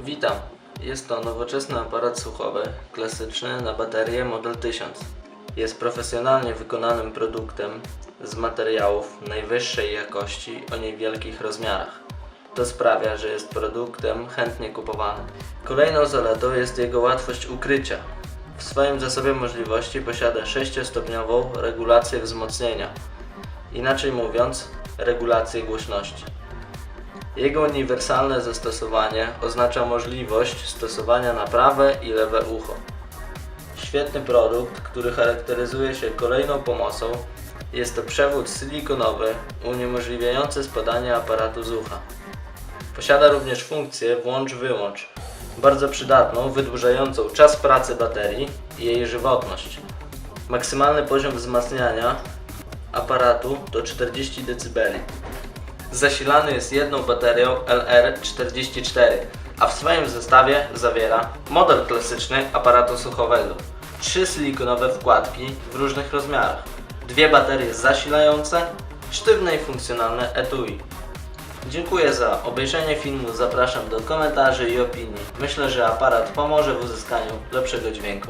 Witam. Jest to nowoczesny aparat słuchowy, klasyczny na baterię Model 1000. Jest profesjonalnie wykonanym produktem z materiałów najwyższej jakości o niewielkich rozmiarach. To sprawia, że jest produktem chętnie kupowanym. Kolejną zaletą jest jego łatwość ukrycia. W swoim zasobie możliwości posiada 6-stopniową regulację wzmocnienia. Inaczej mówiąc, regulację głośności. Jego uniwersalne zastosowanie oznacza możliwość stosowania na prawe i lewe ucho. Świetny produkt, który charakteryzuje się kolejną pomocą, jest to przewód silikonowy uniemożliwiający spadanie aparatu z ucha. Posiada również funkcję włącz-wyłącz, bardzo przydatną, wydłużającą czas pracy baterii i jej żywotność. Maksymalny poziom wzmacniania aparatu to 40 dB. Zasilany jest jedną baterią LR44, a w swoim zestawie zawiera model klasyczny aparatu słuchowego, trzy silikonowe wkładki w różnych rozmiarach, dwie baterie zasilające, sztywne i funkcjonalne etui. Dziękuję za obejrzenie filmu, zapraszam do komentarzy i opinii. Myślę, że aparat pomoże w uzyskaniu lepszego dźwięku.